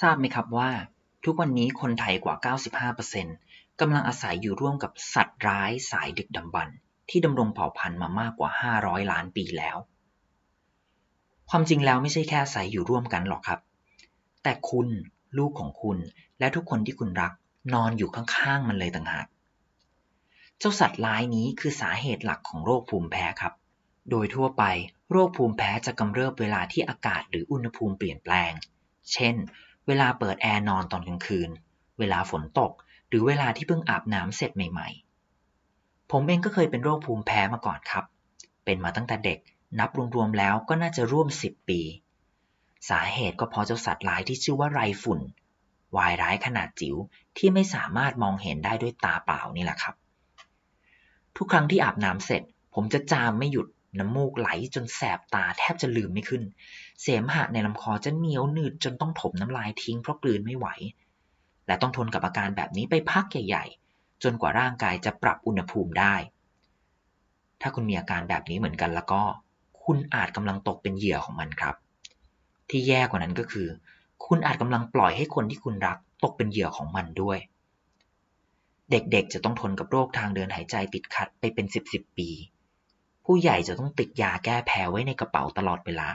ทราบไหมครับว่า ทุกวันนี้คนไทยกว่า 95%กำลังอาศัยอยู่ร่วมกับสัตว์ร้ายสายดึกดำบรรพ์ที่ดำรงเผ่าพันธุ์มามากกว่า 500 ล้านปีแล้ว ความจริงแล้วไม่ใช่แค่อาศัยอยู่ร่วมกันหรอกครับ แต่คุณลูกของคุณและทุกคนที่คุณรักนอนอยู่ข้างๆมันเลยต่างหาก เจ้าสัตว์ร้ายนี้คือสาเหตุหลักของโรคภูมิแพ้ครับ โดยทั่วไป โรคภูมิแพ้จะกำเริบเวลาที่อากาศหรืออุณหภูมิเปลี่ยนแปลง เช่น เวลาเปิดแอร์นอนตอนกลางคืน เวลาฝนตก หรือเวลาที่เพิ่งอาบน้ำเสร็จใหม่ ๆ ผมเองก็เคยเป็นโรคภูมิแพ้มาก่อนครับ เป็นมาตั้งแต่เด็ก นับรวมๆแล้วก็น่าจะร่วม 10 ปี สาเหตุก็เพราะเจ้าสัตว์ร้ายที่ชื่อว่าไรฝุ่น วายร้ายขนาดจิ๋วที่ไม่สามารถมองเห็นได้ด้วยตาเปล่านี่แหละครับ ทุกครั้งที่อาบน้ำเสร็จ ผมจะจามไม่หยุด น้ำมูกไหลจนแสบตาแทบจะลืมไม่ขึ้น เสมหะในลำคอจะเหนียวหนืดจนต้องถมน้ำลายทิ้งเพราะกลืนไม่ไหว และต้องทนกับอาการแบบนี้ไปพักใหญ่ ๆ จนกว่าร่างกายจะปรับอุณหภูมิได้ ถ้าคุณมีอาการแบบนี้เหมือนกันแล้วก็ คุณอาจกำลังตกเป็นเหยื่อของมันครับ ที่แย่กว่านั้นก็คือ คุณอาจกำลังปล่อยให้คนที่คุณรักตกเป็นเหยื่อของมันด้วย เด็กๆจะต้องทนกับโรคทางเดินหายใจติดขัดไปเป็นสิบสิบปี ผู้ใหญ่จะต้องติดยาแก้แพ้ไว้ในกระเป๋าตลอดเวลา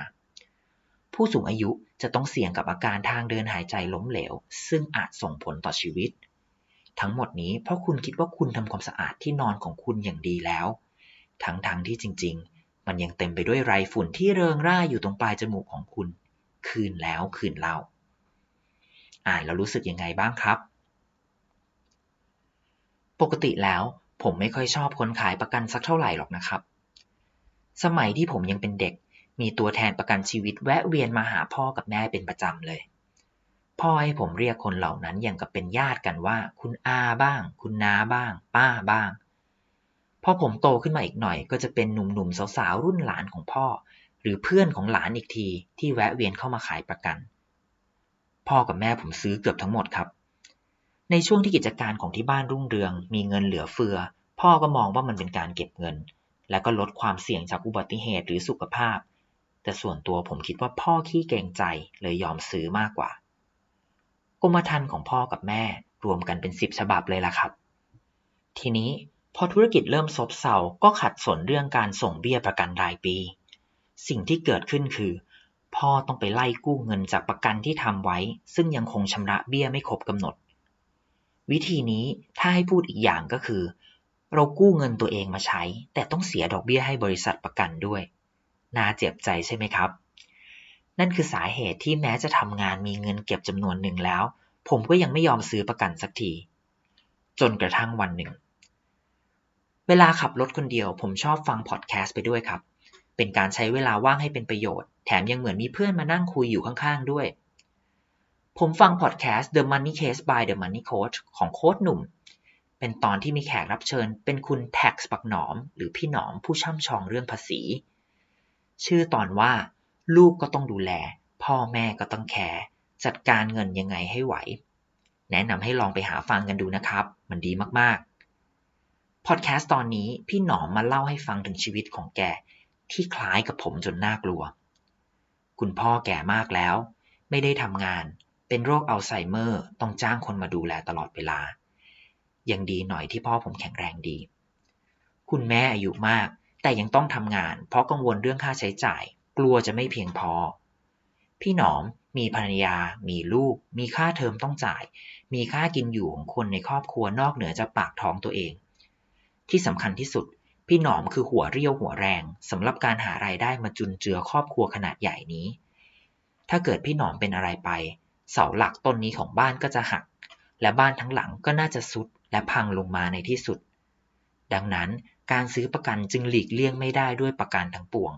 ผู้สูงอายุจะต้องเสี่ยงกับอาการทางเดินหายใจล้มเหลว ซึ่งอาจส่งผลต่อชีวิต ทั้งหมดนี้เพราะคุณคิดว่าคุณทำความสะอาดที่นอนของคุณอย่างดีแล้ว ทั้งๆทที่จริง ๆ มันยังเต็มไปด้วยไรฝุ่นที่เริงร่าอยู่ตรงปลายจมูกของคุณ คืนแล้วคืนเล่า อ่านแล้วรู้สึกยังไงบ้างครับ ปกติแล้วผมไม่ค่อยชอบคนขายประกันสักเท่าไหร่หรอกนะครับ สมัยที่ผมยังเป็นเด็ก มีตัวแทนประกันชีวิตแวะเวียนมาหาพ่อกับแม่เป็นประจำเลย พ่อให้ผมเรียกคนเหล่านั้นอย่างกับเป็นญาติกันว่า คุณอาบ้าง คุณน้าบ้าง ป้าบ้าง พอผมโตขึ้นมาอีกหน่อย ก็จะเป็นหนุ่มๆสาวๆรุ่นหลานของพ่อ หรือเพื่อนของหลานอีกที ที่แวะเวียนเข้ามาขายประกัน พ่อกับแม่ผมซื้อเกือบทั้งหมดครับ ในช่วงที่กิจการของที่บ้านรุ่งเรือง มีเงินเหลือเฟือ พ่อก็มองว่ามันเป็นการเก็บเงิน และก็ลดความเสี่ยงจากอุบัติเหตุหรือสุขภาพ แต่ส่วนตัวผมคิดว่าพ่อขี้เกรงใจเลยยอมซื้อมากกว่ากรมธรรม์ของพ่อกับแม่รวมกันเป็นสิบฉบับเลยล่ะครับ ทีนี้พอธุรกิจเริ่มซบเซาก็ขัดสนเรื่องการส่งเบี้ยประกันรายปี สิ่งที่เกิดขึ้นคือ พ่อต้องไปไล่กู้เงินจากประกันที่ทำไว้ ซึ่งยังคงชำระเบี้ยไม่ครบกำหนด วิธีนี้ถ้าให้พูดอีกอย่างก็คือ เรากู้เงินตัวเองมาใช้ แต่ต้องเสียดอกเบี้ยให้บริษัทประกันด้วย น่าเจ็บใจใช่ไหมครับ นั่นคือสาเหตุที่แม้จะทำงานมีเงินเก็บจำนวนหนึ่งแล้ว ผมก็ยังไม่ยอมซื้อประกันสักที จนกระทั่งวันหนึ่ง เวลาขับรถคนเดียว ผมชอบฟังพอดแคสต์ไปด้วยครับ เป็นการใช้เวลาว่างให้เป็นประโยชน์ แถมยังเหมือนมีเพื่อนมานั่งคุยอยู่ข้างๆด้วยผมฟังพอดแคสต์ The Money Case by The Money Coach ของโค้ชหนุ่ม เป็นตอนที่มีแขกรับเชิญ เป็นคุณแท็กส์ปักหนอม หรือพี่หนอมผู้ช่ำชองเรื่องภาษี ชื่อตอนว่า ลูกก็ต้องดูแล พ่อแม่ก็ต้องแคร์จัดการเงินยังไงให้ไหว แนะนำให้ลองไปหาฟังกันดูนะครับ มันดีมากๆพอดแคสต์ตอนนี้พี่หนอมมาเล่าให้ฟังถึงชีวิตของแกที่คล้ายกับผมจนน่ากลัว คุณพ่อแก่มากแล้ว ไม่ได้ทำงาน เป็นโรคอัลไซเมอร์ ต้องจ้างคนมาดูแลตลอดเวลา ยังดีหน่อยที่พ่อผมแข็งแรงดี คุณแม่อายุมาก แต่ยังต้องทำงาน เพราะกังวลเรื่องค่าใช้จ่าย กลัวจะไม่เพียงพอ พี่หนอมมีภรรยา มีลูก มีค่าเทอมต้องจ่าย มีค่ากินอยู่ของคนในครอบครัวนอกเหนือจากปากท้องตัวเอง ที่สำคัญที่สุด พี่หนอมคือหัวเรี่ยวหัวแรงสำหรับการหารายได้มาจุนเจือครอบครัวขนาดใหญ่นี้ ถ้าเกิดพี่หนอมเป็นอะไรไป เสาหลักต้นนี้ของบ้านก็จะหัก และบ้านทั้งหลังก็น่าจะสุด และพังลงมาในที่สุด ดังนั้นการซื้อประกันจึงหลีกเลี่ยงไม่ได้ด้วยประการทั้งปวง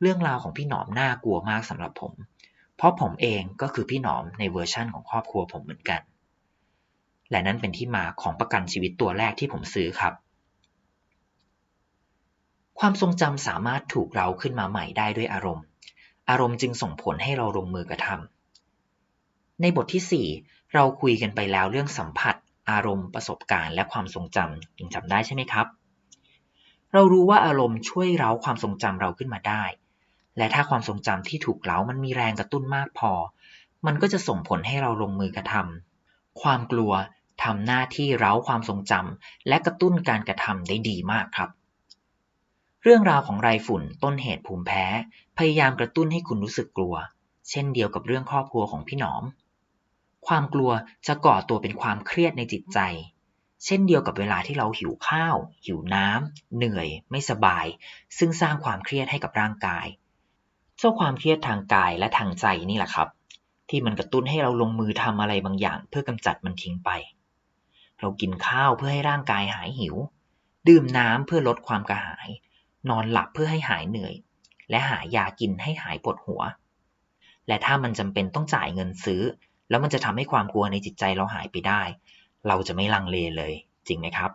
เรื่องราวของพี่หนอมน่ากลัวมากสำหรับผม เพราะผมเองก็คือพี่หนอมในเวอร์ชั่นของครอบครัวผมเหมือนกัน และนั่นเป็นที่มาของประกันชีวิตตัวแรกที่ผมซื้อครับ ความทรงจำสามารถถูกเราขึ้นมาใหม่ได้ด้วยอารมณ์ อารมณ์จึงส่งผลให้เราลงมือกระทำในบทที่ 4 เราคุยกันไปแล้วเรื่องสัมผัส อารมณ์ประสบการณ์และความทรงจำยังจำได้ใช่ไหมครับ เรารู้ว่าอารมณ์ช่วยเร้าความทรงจำเราขึ้นมาได้ และถ้าความทรงจำที่ถูกเร้ามันมีแรงกระตุ้นมากพอ มันก็จะส่งผลให้เราลงมือกระทำความกลัวทำหน้าที่เร้าความทรงจำและกระตุ้นการกระทำได้ดีมากครับ เรื่องราวของไรฝุ่นต้นเหตุภูมิแพ้ พยายามกระตุ้นให้คุณรู้สึกกลัว เช่นเดียวกับเรื่องครอบครัวของพี่หนอม ความกลัวจะก่อตัวเป็นความเครียดในจิตใจ เช่นเดียวกับเวลาที่เราหิวข้าว หิวน้ำเหนื่อย ไม่สบาย ซึ่งสร้างความเครียดให้กับร่างกาย เจ้าความเครียดทางกายและทางใจนี่แหละครับ ที่มันกระตุ้นให้เราลงมือทำอะไรบางอย่าง เพื่อกำจัดมันทิ้งไป เรากินข้าวเพื่อให้ร่างกายหายหิว ดื่มน้ำเพื่อลดความกระหาย นอนหลับเพื่อให้หายเหนื่อย และหายากินให้หายปวดหัว และถ้ามันจำเป็นต้องจ่ายเงินซื้อ แล้วมันจะทำให้ความกลัวในจิตใจเราหายไปได้ เราจะไม่ลังเลเลย จริงไหมครับ